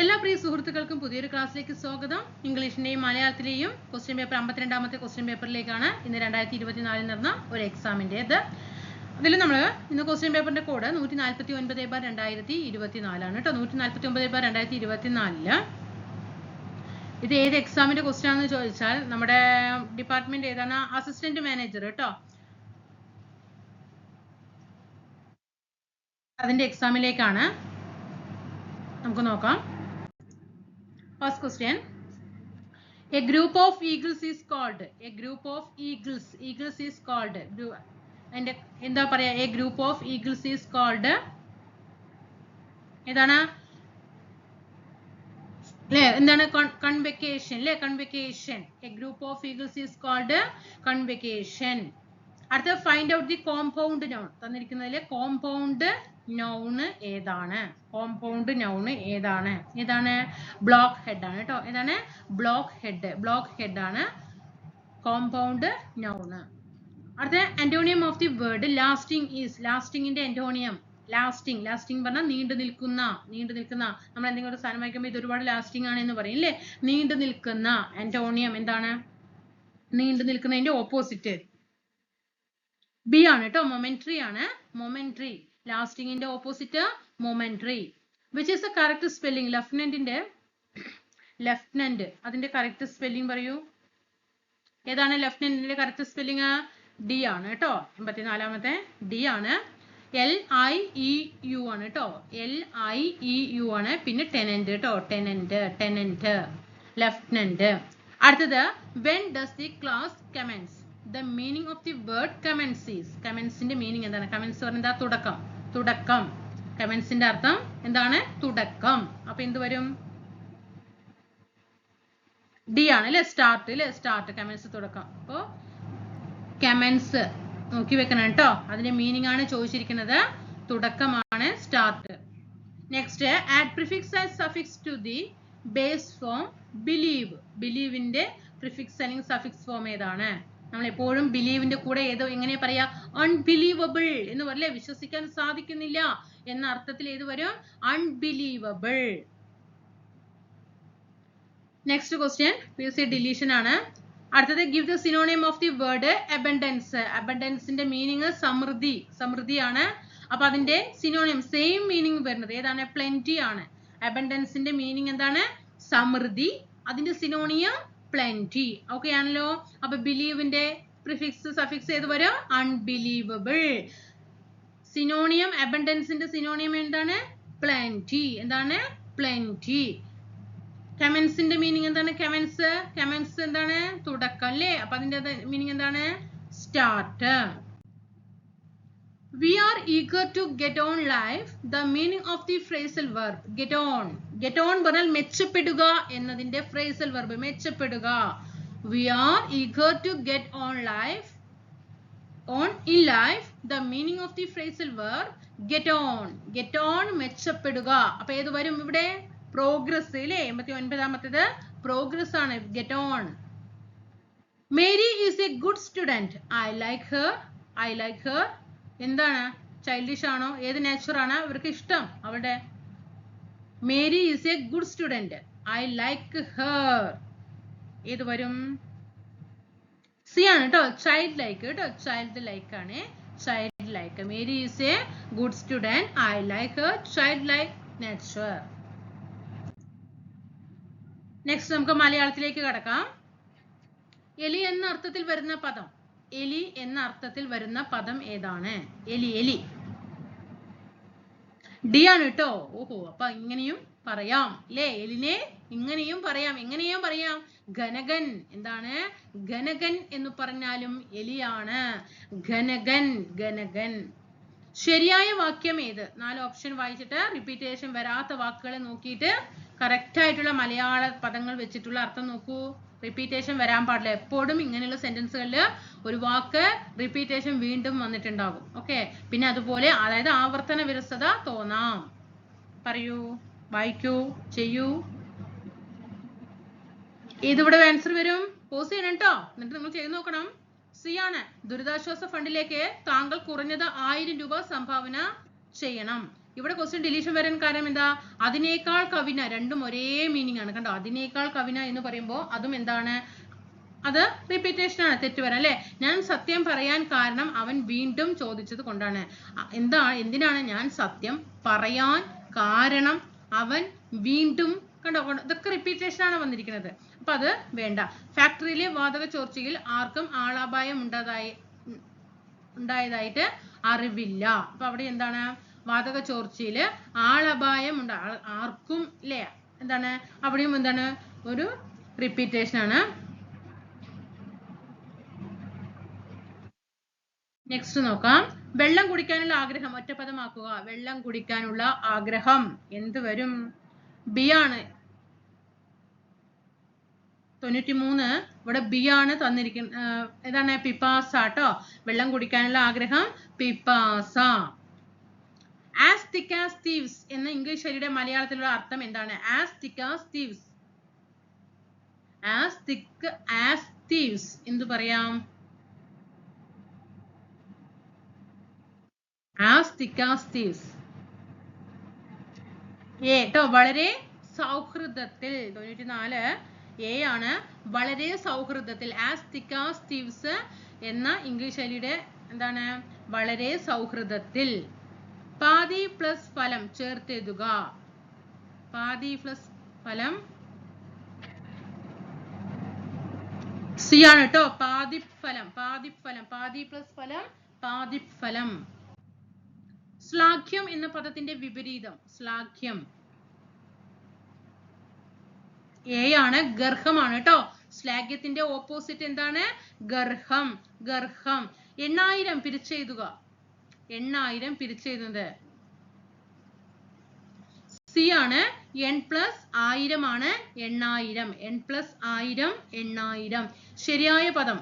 എല്ലാ പ്രിയ സുഹൃത്തുക്കൾക്കും പുതിയൊരു ക്ലാസ്സിലേക്ക് സ്വാഗതം. ഇംഗ്ലീഷിന്റെയും മലയാളത്തിലെയും ക്വസ്റ്റ്യൻ പേപ്പർ അമ്പത്തിരണ്ടാമത്തെ ക്വസ്റ്റ്യൻ പേപ്പറിലേക്കാണ് ഇന്ന് രണ്ടായിരത്തി ഇരുപത്തിനാലിൽ നടന്ന ഒരു എക്സാമിന്റെത് അതിൽ നമ്മൾ ഇന്ന് ക്വസ്റ്റ്യൻ പേപ്പറിന്റെ കോഡ് നൂറ്റി നാൽപ്പത്തി ഒൻപത് ബാർ രണ്ടായിരത്തി ഇരുപത്തിനാലാണ് കേട്ടോ. നൂറ്റി നാൽപ്പത്തി ഒമ്പത് ബാർ രണ്ടായിരത്തി ഇരുപത്തിനാലിൽ ഇത് ഏത് എക്സാമിന്റെ ക്വസ്റ്റ്യൻ ആണെന്ന് ചോദിച്ചാൽ നമ്മുടെ ഡിപ്പാർട്ട്മെന്റ് ഏതാണ്? അസിസ്റ്റന്റ് മാനേജർ കേട്ടോ. അതിന്റെ എക്സാമിലേക്കാണ് നമുക്ക് നോക്കാം. First question a group of eagles is called a group of eagles eagles is called അതിന്റെ എന്താ പറയാ? A group of eagles is called ഏതാണ്? അല്ലേ എന്താണ്? കൺവെക്കേഷൻ അല്ലേ convocation a group of eagles is called convocation അടുത്ത find out the compound noun തന്നിരിക്കുന്നതിൽ compound noun ഏതാണ്? Compound noun ഏതാണ്? ഏതാണ്? ബ്ലോക്ക് ഹെഡ് ആണ് കേട്ടോ ഏതാണ്? ബ്ലോക്ക് ഹെഡ് ബ്ലോക്ക് ഹെഡ് ആണ് കോമ്പൗണ്ട് നൗണ് അടുത്ത antonym of the word lasting is ലാസ്റ്റിംഗിന്റെ antonym lasting lasting പറഞ്ഞാൽ നീണ്ടു നിൽക്കുന്ന. നീണ്ടു നിൽക്കുന്ന. നമ്മൾ എന്തെങ്കിലും ഒരു സാധനം വായിക്കുമ്പോൾ ഇത് ഒരുപാട് ലാസ്റ്റിംഗ് ആണ് എന്ന് പറയും അല്ലേ നീണ്ടു നിൽക്കുന്ന. അന്റോണിയം എന്താണ്? നീണ്ടു നിൽക്കുന്നതിന്റെ ഓപ്പോസിറ്റ് ബി ആണ് കേട്ടോ മൊമെന്ററി ആണ്. Momentary ലാസ്റ്റിംഗിന്റെ opposite momentary which is a correct spelling ലെഫ്റ്റനന്റിന്റെ lieutenant അതിന്റെ കറക്റ്റ് സ്പെല്ലിംഗ് പറയൂ. ഏതാണ് ലെഫ്റ്റനന്റിന്റെ കറക്റ്റ് സ്പെല്ലിംഗ് ഡി ആണ് കേട്ടോ. എൺപത്തിനാലാമത്തെ ഡി ആണ്. എൽ ഐ ഇ യു ആണ് കേട്ടോ. എൽ ഐ ഇ യു ആണ്. പിന്നെ ടെനന്റ് കേട്ടോ. ടെനന്റ് ടെനന്റ് ലെഫ്റ്റനന്റ് അടുത്തത് when does the class commence the meaning of the word commence is കമൻസിന്റെ meaning എന്താണ്? കമൻസ് പറഞ്ഞാൽ തുടക്കം. തുടക്കം. കമൻസിന്റെ അർത്ഥം എന്താണ്? തുടക്കം. അപ്പൊ എന്ത് വരും? ഡി ആണ് അല്ലെ? സ്റ്റാർട്ട് അല്ലെ? സ്റ്റാർട്ട് കമൻസ് തുടക്കം. അപ്പോ കമൻസ് നോക്കി വെക്കണം കേട്ടോ. അതിന്റെ മീനിങ് ആണ് ചോദിച്ചിരിക്കുന്നത്. തുടക്കമാണ് start next add prefix and suffix to the base form believe ബിലീവിന്റെ prefix അല്ലെങ്കിൽ സഫിക്സ് ഫോം ഏതാണ്? നമ്മൾ എപ്പോഴും ബിലീവിന്റെ കൂടെ ഏതോ എങ്ങനെ പറയാ അൺബിലീവബിൾ എന്ന് പറയില്ലേ വിശ്വസിക്കാൻ സാധിക്കുന്നില്ല എന്ന അർത്ഥത്തിൽ ഏത് വരും? Unbelievable next question P S C deletion ആണ്. അടുത്തത് give the synonym of the word abundance അബൻഡൻസിന്റെ meaning സമൃദ്ധി. സമൃദ്ധിയാണ് അപ്പൊ അതിന്റെ സിനോണിയം സെയിം മീനിങ് വരുന്നത് ഏതാണ്? പ്ലെന്റി ആണ്. അബൻഡൻസിന്റെ മീനിങ് എന്താണ്? സമൃദ്ധി. അതിന്റെ സിനോണിയം പ്ലെന്റി ഓക്കെ ആണല്ലോ? അപ്പൊ ബിലീവിന്റെ പ്രിഫിക്സ് സഫിക്സ് ഏത് വരും? അൺബിലീവബിൾ സിനോണിയം അബൻഡൻസിന്റെ സിനോണിയം എന്താണ്? പ്ലെന്റി എന്താണ്? പ്ലെന്റി കമൻസിന്റെ മീനിങ് എന്താണ്? കമൻസ് കമൻസ് എന്താണ്? തുടക്കം അല്ലേ? അപ്പൊ അതിന്റെ മീനിങ് എന്താണ്? Start we are eager to get on life. The meaning of the phrasal verb get on. Get on പറഞ്ഞാൽ മെച്ചപ്പെടുക എന്നതിന്റെ phrasal verb മെച്ചപ്പെടുക. We are eager to get on life on in life the meaning of the phrasal verb get on get on മെച്ചപ്പെടുക. അപ്പൊ ഏത് വരും ഇവിടെ? Progress അല്ലേ എൺപത്തി ഒൻപതാമത്തേത് പ്രോഗ്രസ് ആണ്. Get on Mary is a good student I like her I like her എന്താണ്? Childish ആണോ? ഏത് നേച്ചർ ആണ്? അവർക്ക് ഇഷ്ടം. അവിടെ Mary is a good student I like her ഏത് വരും? സി ആണ് കേട്ടോ ചൈൽഡ് ലൈക്ക് കേട്ടോ ചൈൽഡ് ലൈക്ക് ആണ്. Childlike Mary is a good student I like her childlike nature next നമുക്ക് മലയാളത്തിലേക്ക് കടക്കാം. എലി എന്ന അർത്ഥത്തിൽ വരുന്ന പദം. എലി എന്ന അർത്ഥത്തിൽ വരുന്ന പദം ഏതാണ്? എലി എലി. ഡി ആണ് കേട്ടോ. ഓഹോ അപ്പൊ ഇങ്ങനെയും പറയാം. അല്ലേ എലിനെ ഇങ്ങനെയും പറയാം. എങ്ങനെയും പറയാം. ഘനകൻ എന്താണ്? ഘനകൻ എന്ന് പറഞ്ഞാലും എലിയാണ്. ഘനകൻ ഘനകൻ. ശരിയായ വാക്യം ഏത്? നാല് ഓപ്ഷൻ വായിച്ചിട്ട് റിപ്പീറ്റേഷൻ വരാത്ത വാക്കുകളെ നോക്കിയിട്ട് കറക്റ്റ് ആയിട്ടുള്ള മലയാള പദങ്ങൾ വെച്ചിട്ടുള്ള അർത്ഥം നോക്കൂ. റിപ്പീറ്റേഷൻ വരാൻ പാടില്ല. എപ്പോഴും ഇങ്ങനെയുള്ള സെന്റൻസുകളിൽ ഒരു വാക്ക് റിപ്പീറ്റേഷൻ വീണ്ടും വന്നിട്ടുണ്ടാകും. ഓക്കെ പിന്നെ അതുപോലെ അതായത് ആവർത്തന വിരസത തോന്നാം. പറയൂ. വായിക്കൂ. ചെയ്യൂ. ഇതിവിടെ ആൻസർ വരും? പോസ് ചെയ്യണം കേട്ടോ എന്നിട്ട് നിങ്ങൾ ചെയ്ത് നോക്കണം. സി ആണ്. ദുരിതാശ്വാസ ഫണ്ടിലേക്ക് താങ്കൾ കുറഞ്ഞത് ആയിരം രൂപ സംഭാവന ചെയ്യണം. ഇവിടെ ക്വസ്റ്റ്യൻ ഡിലീഷൻ വരാൻ കാരണം എന്താ? അതിനേക്കാൾ കവിന രണ്ടും ഒരേ മീനിങ് ആണ്. കണ്ടോ? അതിനേക്കാൾ കവിന എന്ന് പറയുമ്പോൾ അതും എന്താണ്? അത് റിപ്പീറ്റേഷൻ ആണ് തെറ്റ് വരാൻ അല്ലെ? ഞാൻ സത്യം പറയാൻ കാരണം അവൻ വീണ്ടും ചോദിച്ചത് കൊണ്ടാണ്. എന്താ എന്തിനാണ് ഞാൻ സത്യം പറയാൻ കാരണം അവൻ വീണ്ടും കണ്ടോ? ഇതൊക്കെ റിപ്പീറ്റേഷൻ ആണ് വന്നിരിക്കുന്നത്. അപ്പൊ അത് വേണ്ട. ഫാക്ടറിയിലെ വാതക ചോർച്ചയിൽ ആർക്കും ആളാപായം ഉണ്ടായതായി ഉണ്ടായതായിട്ട് അറിവില്ല. അപ്പൊ അവിടെ എന്താണ്? വാതക ചോർച്ചയിൽ ആളപായം ഉണ്ട്. ആർക്കും ഇല്ലേ? എന്താണ്? അവിടെയും എന്താണ്? ഒരു റിപ്പീറ്റേഷൻ ആണ്. നെക്സ്റ്റ് നോക്കാം. വെള്ളം കുടിക്കാനുള്ള ആഗ്രഹം. ഒറ്റപ്പദമാക്കുക. വെള്ളം കുടിക്കാനുള്ള ആഗ്രഹം. എന്ത് വരും? ബി ആണ്. തൊണ്ണൂറ്റി മൂന്ന് ഇവിടെ ബി ആണ് തന്നിരിക്കുന്ന ഏതാണ്? പിപ്പാസ കേട്ടോ വെള്ളം കുടിക്കാനുള്ള ആഗ്രഹം. പിപ്പാസ. ആസ് തിക്ക് ആസ് തീവ്സ് എന്ന ഇംഗ്ലീഷ് ശൈലിയുടെ മലയാളത്തിലുള്ള അർത്ഥം എന്താണ്? As thick as thieves as thick as thieves എന്ത് പറയാം? As thick as thieves A ട്ടോ വളരെ സൗഹൃദത്തിൽ തൊണ്ണൂറ്റി നാല് എ ആണ് വളരെ സൗഹൃദത്തിൽ. ആസ് തിക്ക് ആസ് തീവ്സ് എന്ന ഇംഗ്ലീഷ് ശൈലിയുടെ എന്താണ്? വളരെ സൗഹൃദത്തിൽ. പാതി പ്ലസ് ഫലം ചേർത്തെഴുതുക. പാതി പ്ലസ് ഫലം സി ആണ് കേട്ടോ പാതിഫലം പാതിഫലം പാതി പ്ലസ് ഫലം പാതിഫലം ശ്ലാഘ്യം എന്ന പദത്തിന്റെ വിപരീതം. ശ്ലാഘ്യം. എ ആണ് ഗർഹമാണ് കേട്ടോ ശ്ലാഘ്യത്തിന്റെ ഓപ്പോസിറ്റ് എന്താണ്? ഗർഹം ഗർഹം. എണ്ണായിരം പിരിച്ചെഴുതുക. എണ്ണായിരം പിരിച്ചെഴുതുന്നത് സി ആണ് എൺ പ്ലസ് ആയിരം ആണ് എണ്ണായിരം. എൺ പ്ലസ് ആയിരം എണ്ണായിരം. ശരിയായ പദം.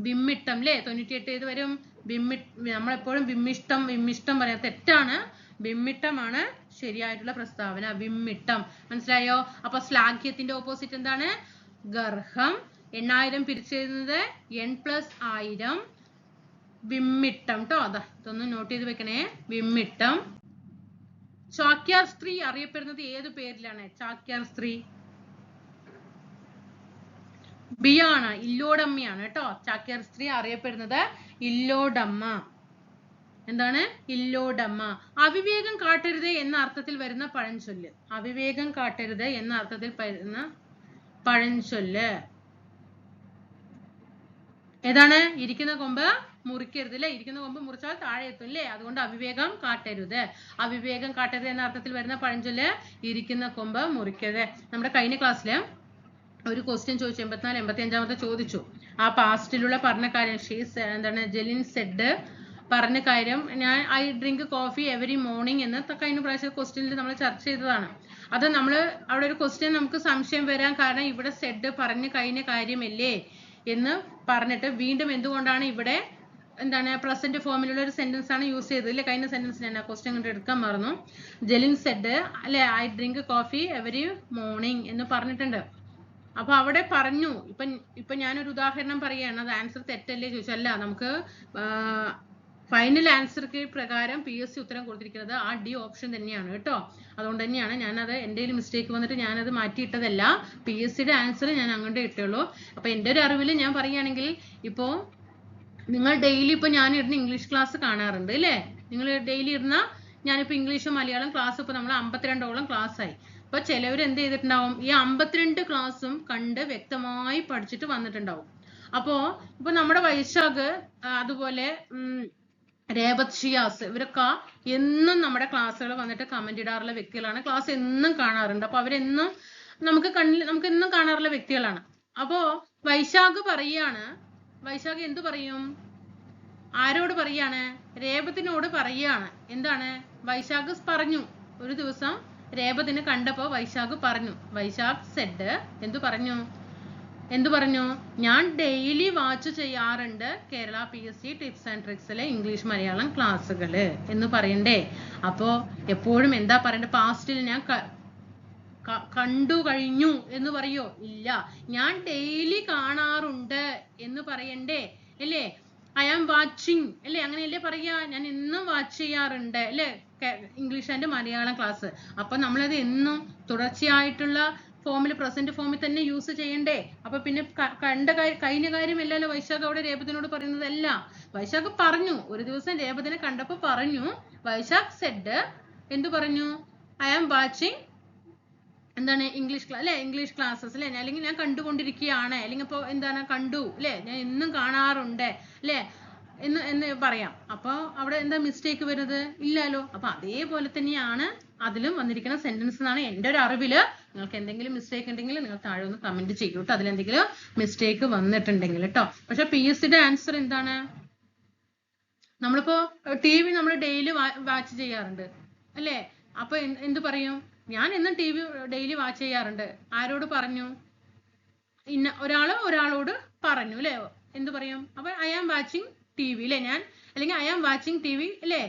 വിമ്മിട്ടം അല്ലേ തൊണ്ണൂറ്റിയെട്ട് ഏത് വരും? വിമ്മി നമ്മളെപ്പോഴും വിമ്മിഷ്ടം വിമ്മിഷ്ടം പറയാം തെറ്റാണ്. ബിമ്മിട്ടമാണ് ശരിയായിട്ടുള്ള പ്രസ്താവന. വിമ്മിട്ടം. മനസ്സിലായോ? അപ്പൊ ശ്ലാഘ്യത്തിന്റെ ഓപ്പോസിറ്റ് എന്താണ്? ഗർഹം. എണ്ണായിരം പിരിച്ചെഴുതുന്നത് എൺ പ്ലസ് ആയിരം വിമ്മിട്ടം ട്ടോ. അതാ ഇതൊന്ന് നോട്ട് ചെയ്ത് വെക്കണേ. വിമ്മിട്ടം. ചാക്യാർ സ്ത്രീ അറിയപ്പെടുന്നത് ഏത് പേരിലാണ്? ചാക്യാർ സ്ത്രീ. ബിയാണ് ഇല്ലോടമ്മയാണ് കേട്ടോ ചാക്യാർ സ്ത്രീ അറിയപ്പെടുന്നത് ഇല്ലോടമ്മ. എന്താണ്? ഇല്ലോടമ്മ. അവിവേകം കാട്ടരുത് എന്ന അർത്ഥത്തിൽ വരുന്ന പഴഞ്ചൊല്ല്. അവിവേകം കാട്ടരുത് എന്ന അർത്ഥത്തിൽ വരുന്ന പഴഞ്ചൊല്ല്. ഏതാണ്? ഇരിക്കുന്ന കൊമ്പ് മുറിക്കരുത് അല്ലേ ഇരിക്കുന്ന കൊമ്പ് മുറിച്ചാൽ താഴെ എത്തും അല്ലേ അതുകൊണ്ട് അവിവേകം കാട്ടരുത്. അവിവേകം കാട്ടരുത് എന്ന അർത്ഥത്തിൽ വരുന്ന പഴഞ്ചൊല്ല് ഇരിക്കുന്ന കൊമ്പ് മുറിക്കരുത്. നമ്മുടെ കഴിഞ്ഞ ക്ലാസ്സിൽ ഒരു ക്വസ്റ്റ്യൻ ചോദിച്ചു എൺപത്തിനാല് എൺപത്തി അഞ്ചാമത്തെ ചോദിച്ചു. ആ പാസ്റ്റിലുള്ള പറഞ്ഞ കാര്യം ഷീസ് എന്താണ് ജെലിൻ സെഡ് പറഞ്ഞ കാര്യം ഞാൻ I drink coffee every morning എന്ന് കഴിഞ്ഞ പ്രാവശ്യം ക്വസ്റ്റ്യനിൽ നമ്മൾ ചർച്ച ചെയ്തതാണ്. അത് നമ്മൾ അവിടെ ഒരു ക്വസ്റ്റ്യൻ നമുക്ക് സംശയം വരാൻ കാരണം ഇവിടെ സെഡ് പറഞ്ഞു കഴിഞ്ഞ കാര്യമല്ലേ എന്ന് പറഞ്ഞിട്ട് വീണ്ടും എന്തുകൊണ്ടാണ് ഇവിടെ എന്താണ് പ്രസന്റ് ഫോമിലുള്ള ഒരു സെന്റൻസ് ആണ് യൂസ് ചെയ്തത്. അല്ലേ കഴിഞ്ഞ സെന്റൻസ് ഞാൻ ആ ക്വസ്റ്റ്യൻ കണ്ട് എടുക്കാൻ മറന്നു. ജെലിൻ സെഡ് അല്ലെ I drink coffee every morning എന്ന് പറഞ്ഞിട്ടുണ്ട്. അപ്പൊ അവിടെ പറഞ്ഞു ഇപ്പൊ ഇപ്പൊ ഞാനൊരു ഉദാഹരണം പറയുകയാണ്. അത് ആൻസർ തെറ്റല്ലേ ചോദിച്ചല്ല നമുക്ക് ഫൈനൽ ആൻസർ പ്രകാരം പി എസ് സി ഉത്തരം കൊടുത്തിരിക്കുന്നത് ആ ഡി ഓപ്ഷൻ തന്നെയാണ് കേട്ടോ. അതുകൊണ്ട് തന്നെയാണ് ഞാനത് എന്റെ ഒരു മിസ്റ്റേക്ക് വന്നിട്ട് ഞാനത് മാറ്റിയിട്ടതല്ല. പി എസ് സിയുടെ ആൻസർ ഞാൻ അങ്ങോട്ടേ ഇട്ടുള്ളൂ. അപ്പൊ എന്റെ ഒരു അറിവിൽ ഞാൻ പറയുകയാണെങ്കിൽ ഇപ്പോ നിങ്ങൾ ഡെയിലി ഇപ്പൊ ഞാൻ ഇരുന്ന് ഇംഗ്ലീഷ് ക്ലാസ് കാണാറുണ്ട് അല്ലേ? നിങ്ങൾ ഡെയിലി ഇരുന്ന ഞാനിപ്പോ ഇംഗ്ലീഷും മലയാളം ക്ലാസ് ഇപ്പൊ നമ്മൾ അമ്പത്തിരണ്ടോളം ക്ലാസ് ആയി. അപ്പൊ ചിലവർ എന്ത് ചെയ്തിട്ടുണ്ടാവും? ഈ അമ്പത്തിരണ്ട് ക്ലാസ്സും കണ്ട് വ്യക്തമായി പഠിച്ചിട്ട് വന്നിട്ടുണ്ടാവും. അപ്പോ ഇപ്പൊ നമ്മുടെ വൈശാഖ് അതുപോലെ ഉം, രേവത് ഷിയാസ് ഇവരൊക്കെ എന്നും നമ്മുടെ ക്ലാസ്സുകൾ വന്നിട്ട് കമന്റ് ഇടാറുള്ള വ്യക്തികളാണ്. ക്ലാസ് എന്നും കാണാറുണ്ട്. അപ്പൊ അവരെന്നും നമുക്ക് കണ്ണിൽ നമുക്ക് എന്നും കാണാറുള്ള വ്യക്തികളാണ്. അപ്പോ വൈശാഖ് പറയാണ് വൈശാഖ് എന്തു പറയും? ആരോട് പറയാണ്? രേവതിനോട് പറയാണ്. എന്താണ്? വൈശാഖ് പറഞ്ഞു. ഒരു ദിവസം രേവതിനെ കണ്ടപ്പോ വൈശാഖ് പറഞ്ഞു. വൈശാഖ് സെഡ് എന്തു പറഞ്ഞു? എന്തു പറഞ്ഞു? ഞാൻ ഡെയിലി വാച്ച് ചെയ്യാറുണ്ട് Kerala P S C tips and ട്രിക്സിലെ English Malayalam ക്ലാസ്സുകൾ എന്ന് പറയണ്ടേ. അപ്പോ എപ്പോഴും എന്താ പറയണ്ടേ? പാസ്റ്റിൽ ഞാൻ കണ്ടു കഴിഞ്ഞു എന്ന് പറയോ? ഇല്ല. ഞാൻ ഡെയിലി കാണാറുണ്ട് എന്ന് പറയണ്ടേ? അല്ലേ? ഐ ആം വാച്ചിങ് അല്ലേ? അങ്ങനെയല്ലേ പറയാ? ഞാൻ എന്നും വാച്ച് ചെയ്യാറുണ്ട്. അല്ലേ? ഇംഗ്ലീഷ് ആൻഡ് മലയാളം ക്ലാസ് അപ്പൊ നമ്മളത് എന്നും തുടർച്ചയായിട്ടുള്ള ഫോമിൽ പ്രസന്റ് ഫോമിൽ തന്നെ യൂസ് ചെയ്യണ്ടേ? അപ്പൊ പിന്നെ കണ്ട കഴിഞ്ഞ കാര്യമല്ലല്ലോ വൈശാഖ് അവിടെ രേപതിനോട് പറയുന്നതല്ല. വൈശാഖ് പറഞ്ഞു. ഒരു ദിവസം രേപതിനെ കണ്ടപ്പോ പറഞ്ഞു വൈശാഖ് സെഡ് എന്തു പറഞ്ഞു? ഐ ആം വാച്ചിങ് എന്താണ് ഇംഗ്ലീഷ് ക്ലാസ് അല്ലെ? ഇംഗ്ലീഷ് ക്ലാസ്സസ് അല്ലെ? അല്ലെങ്കിൽ ഞാൻ കണ്ടുകൊണ്ടിരിക്കുകയാണ്. അല്ലെങ്കിൽ ഇപ്പോൾ എന്താണ് കണ്ടു അല്ലെ? ഞാൻ എന്നും കാണാറുണ്ട് അല്ലെ? എന്ന് എന്ന് പറയാം. അപ്പോൾ അവിടെ എന്താ മിസ്റ്റേക്ക് വരുന്നത്? ഇല്ലല്ലോ. അപ്പൊ അതേപോലെ തന്നെയാണ് അതിലും വന്നിരിക്കുന്ന സെന്റൻസ് എന്നാണ് എന്റെ ഒരു അറിവിൽ. നിങ്ങൾക്ക് എന്തെങ്കിലും മിസ്റ്റേക്ക് ഉണ്ടെങ്കിൽ നിങ്ങൾ താഴെ ഒന്ന് കമന്റ് ചെയ്യൂ കേട്ടോ അതിലെന്തെങ്കിലും മിസ്റ്റേക്ക് വന്നിട്ടുണ്ടെങ്കിൽ കേട്ടോ പക്ഷെ പി എസ് സിയുടെ ആൻസർ എന്താണ്? നമ്മളിപ്പോ ടി വി നമ്മൾ ഡെയിലി വാച്ച് ചെയ്യാറുണ്ട്. അല്ലേ? അപ്പൊ എന്ത് പറയും? ഞാൻ എന്നും ടി വി ഡെയിലി വാച്ച് ചെയ്യാറുണ്ട്. ആരോട് പറഞ്ഞു? ഇന്ന ഒരാൾ ഒരാളോട് പറഞ്ഞു അല്ലേ? എന്ത് പറയും? അപ്പൊ I am watching T V അല്ലേ ഞാൻ? അല്ലെങ്കിൽ I am watching T V അല്ലേ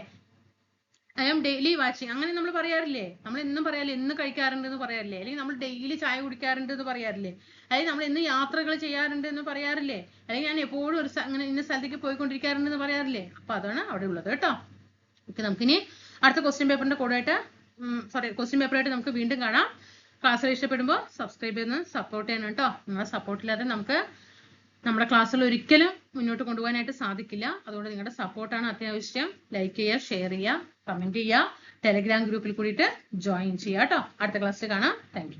ഐ ആം ഡെയിലി വാച്ചിങ് അങ്ങനെ നമ്മൾ പറയാറില്ലേ? നമ്മൾ എന്നും പറയാറില്ലേ? എന്ന് കഴിക്കാറുണ്ട് എന്ന് പറയാറില്ലേ? അല്ലെങ്കിൽ നമ്മൾ ഡെയിലി ചായ കുടിക്കാറുണ്ട് എന്ന് പറയാറില്ലേ? അല്ലെങ്കിൽ നമ്മൾ എന്ന് യാത്രകൾ ചെയ്യാറുണ്ട് എന്ന് പറയാറില്ലേ? അല്ലെങ്കിൽ ഞാൻ എപ്പോഴും ഒരു അങ്ങനെ ഇന്ന സ്ഥലത്തേക്ക് പോയിക്കൊണ്ടിരിക്കാറുണ്ട് എന്ന് പറയാറില്ലേ? അപ്പൊ അതാണ് അവിടെ ഉള്ളത് കേട്ടോ. ഓക്കെ നമുക്കിനി അടുത്ത ക്വസ്റ്റ്യൻ പേപ്പറിന്റെ കൂടെ സോറി ക്വസ്റ്റ്യൻ പേപ്പറായിട്ട് നമുക്ക് വീണ്ടും കാണാം. ക്ലാസ്സിൽ ഇഷ്ടപ്പെടുമ്പോൾ സബ്സ്ക്രൈബ് ചെയ്ത് സപ്പോർട്ട് ചെയ്യണം കേട്ടോ നിങ്ങളെ സപ്പോർട്ടില്ലാതെ നമുക്ക് നമ്മുടെ ക്ലാസ്സിൽ ഒരിക്കലും മുന്നോട്ട് കൊണ്ടുപോകാനായിട്ട് സാധിക്കില്ല. അതുകൊണ്ട് നിങ്ങളുടെ സപ്പോർട്ടാണ് അത്യാവശ്യം. ലൈക്ക് ചെയ്യുക ഷെയർ ചെയ്യുക കമന്റ് ചെയ്യുക. ടെലഗ്രാം ഗ്രൂപ്പിൽ കൂടിയിട്ട് ജോയിൻ ചെയ്യുക കേട്ടോ അടുത്ത ക്ലാസ്സിൽ കാണാം. താങ്ക്